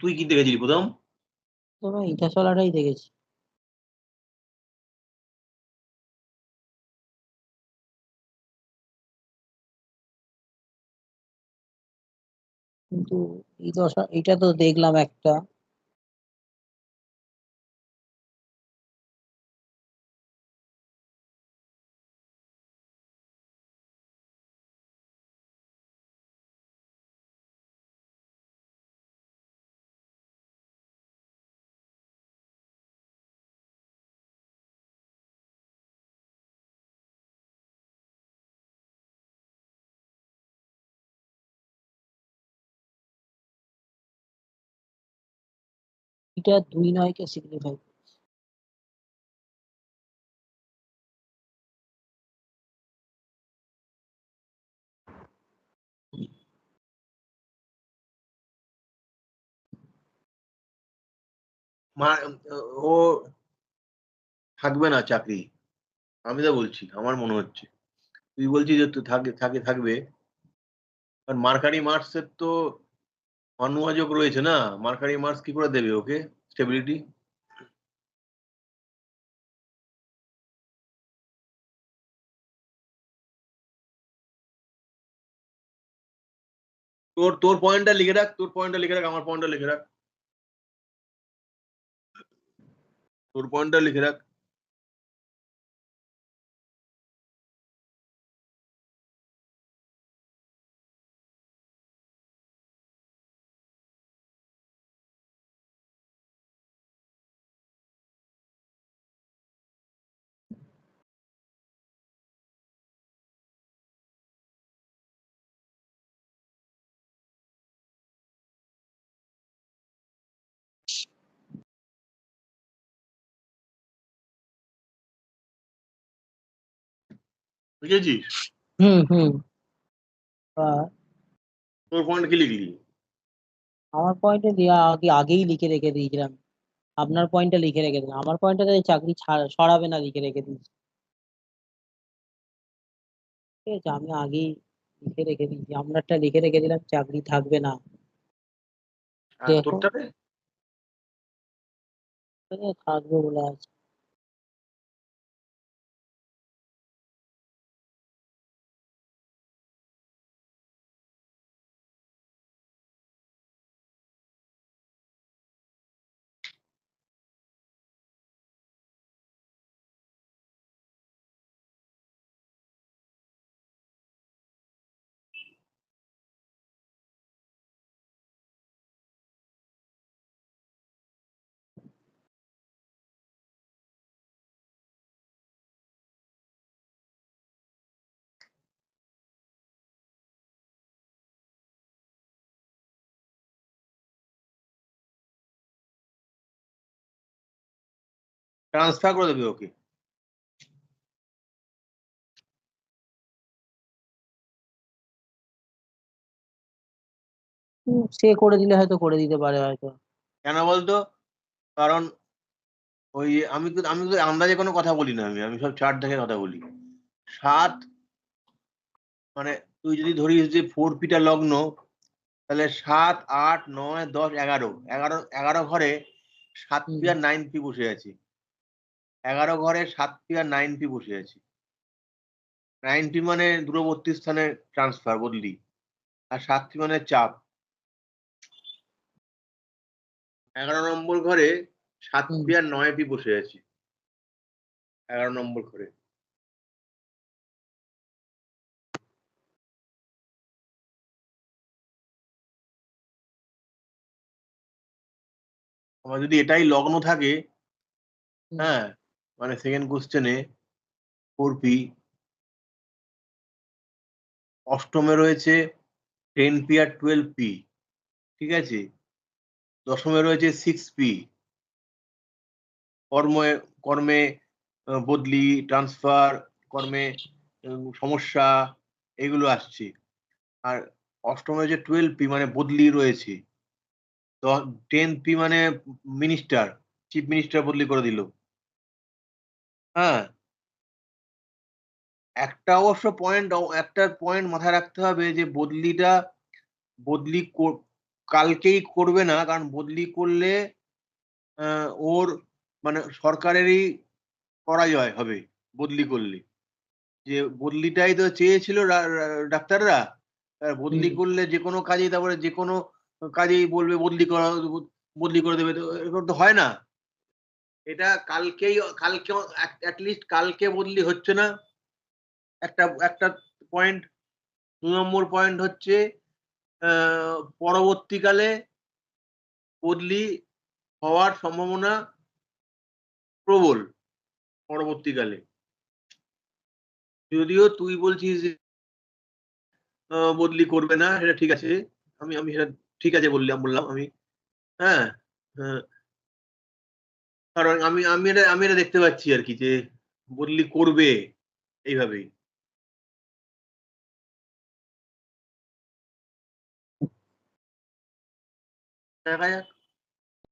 তুই কি দেখেছিলি প্রথম? তোমরা ইটাচলাটাই দেখেছি। কিন্তু এই দশা এটা তো দেখলাম একটা। এটা দুই নয়কে সিগনিফাই ও থাকবে না চাকরি। আমি তো বলছি, আমার মনে হচ্ছে। তুই বলছিস যে তুই থাকে থাকে, থাকবে। কারণ মার্কারি মার্কসের তো অনুযোগ রয়েছে না? মার্কারি মার্কস কি করে দেবে ওকে? স্টেবিলিটি তোর তোর পয়েন্টটা লিখে রাখ তোর পয়েন্টটা লিখে রাখ আমার পয়েন্টটা লিখে রাখ তোর পয়েন্টটা লিখে রাখ বুঝেছিস? হুম হুম। তোর পয়েন্ট কি লিখলি? আমার পয়েন্টে দেওয়া আগে আগেই লিখে রেখে দিয়েছিলাম। আপনার পয়েন্টটা লিখে রেখে দিলাম। আমার পয়েন্টটা চাকরি ছাড়- সরাবে না লিখে রেখে দিয়েছি। ঠিক আছে আমি আগেই লিখে রেখে দিয়েছি। আপনারটা লিখে রেখে দিলাম চাকরি থাকবে না। থাকবে বলে আছে। ট্রান্সফার করে দেবে ওকে। সে করে দিলে হয়তো করে দিতে পারে হয়তো। কেন বলতো? কারণ ওই আমি তো আমি তো আন্দাজে কোনো কথা বলি না আমি আমি সব চার্ট দেখে কথা বলি। সাত মানে তুই যদি ধরিস যে ফোর পিটা লগ্ন তাহলে সাত আট নয় দশ এগারো এগারো এগারো ঘরে সাত। পি আর নাইন পি বসে আছে। এগারো ঘরে সাত পি আর নাইন পি বসে আছে। নাইন পি মানে দূরবর্তী স্থানে ট্রান্সফার বদলি। আর সাতটি মানে চাপ। এগারো নম্বর ঘরে সাত হুম। পি আর নয় পি বসে আছে। এগারো নম্বর ঘরে। আমার যদি এটাই লগ্ন থাকে হ্যাঁ মানে সেকেন্ড কোশ্চেনে ফোর পি অষ্টমে রয়েছে টেন পি আর টুয়েলভ পি ঠিক আছে? দশমে রয়েছে সিক্স পি কর্মে কর্মে বদলি ট্রান্সফার কর্মে সমস্যা, এগুলো আসছে। আর অষ্টমে রয়েছে টুয়েলভ পি মানে বদলি রয়েছে। টেন পি মানে মিনিস্টার চিফ মিনিস্টার বদলি করে দিল। হ্যাঁ। একটা অবশ্য পয়েন্ট একটা পয়েন্ট মাথায় রাখতে হবে যে বদলিটা বদলি কর- কালকেই করবে না। কারণ বদলি করলে ওর মানে সরকারেরই পরাজয় হবে বদলি করলে। যে বদলিটাই তো চেয়েছিল রা- রা- ডাক্তাররা। আর বদলি হুম। করলে যে কোনো কাজেই তারপরে যে কোনো কাজেই বলবে বদলি করা বদলি করে দেবে। তো এরকম তো হয় না। এটা কালকেই, কালকে অ্যাটলিস্ট কালকে বদলি হচ্ছে না। একটা একটা পয়েন্ট দু নম্বর পয়েন্ট হচ্ছে পরবর্তীকালে বদলি হওয়ার সম্ভাবনা প্রবল পরবর্তীকালে। যদিও তুই বলছিস বদলি করবে না, সেটা ঠিক আছে। আমি আমি সেটা ঠিক আছে বললাম বললাম আমি। হ্যাঁ হ্যাঁ। কারণ আমি আমি এটা আমি এটা দেখতে পাচ্ছি আর কি যে বদলি করবে এইভাবেই। দেখা যাক।